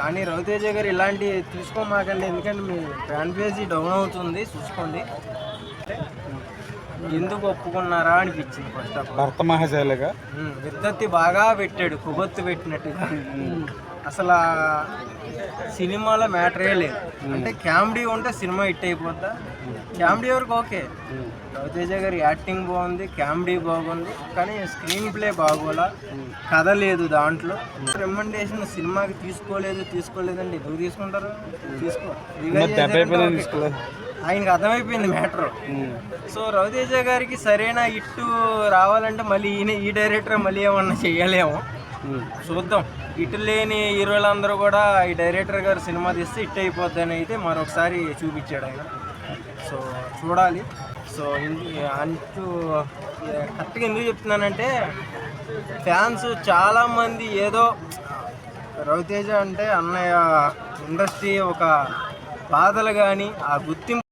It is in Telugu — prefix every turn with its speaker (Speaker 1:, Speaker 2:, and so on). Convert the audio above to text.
Speaker 1: కానీ రవితేజ గారు ఇలాంటి తీసుకోమాకండి ఎందుకంటే మీ ఫ్యాన్ పేజీ డౌన్ అవుతుంది చూసుకోండి. ఎందుకు ఒప్పుకున్నారా అనిపించింది ఫస్ట్ ఆఫ్ ఆల్
Speaker 2: భర్త మహాశైలగా
Speaker 1: విద్దత్తి బాగా పెట్టాడు కుబొత్తు పెట్టినట్టుగా అసలు సినిమాలో మ్యాటరే లేదు. అంటే కామెడీ ఉంటే సినిమా హిట్ అయిపోద్దా? కామెడీ వరకు ఓకే. రవితేజ గారి యాక్టింగ్ బాగుంది కామెడీ బాగుంది కానీ స్క్రీన్ ప్లే బాగోలా. కథ లేదు దాంట్లో. రికమెండేషన్ సినిమాకి తీసుకోలేదు తీసుకోలేదండి ఎందుకు తీసుకుంటారు? తీసుకో.
Speaker 2: ఆయనకు
Speaker 1: ఆయనకి అర్థమైపోయింది మ్యాటర్. సో రవితేజ గారికి సరైన ఇట్టు రావాలంటే మళ్ళీ ఈయన ఈ డైరెక్టర్ మళ్ళీ ఏమన్నా చేయలేము చూద్దాం. ఇటు లేని హీరోలందరూ కూడా ఈ డైరెక్టర్ గారు సినిమా తీస్తే ఇట్ అయిపోద్దని అయితే మరొకసారి చూపించాడు ఆయన. సో చూడాలి. సో అంటూ కరెక్ట్గా ఎందుకు చెప్తున్నానంటే ఫ్యాన్స్ చాలామంది ఏదో రవితేజ అంటే అన్నయ్య ఇండస్ట్రీ ఒక బాధలు కానీ ఆ గుర్తింపు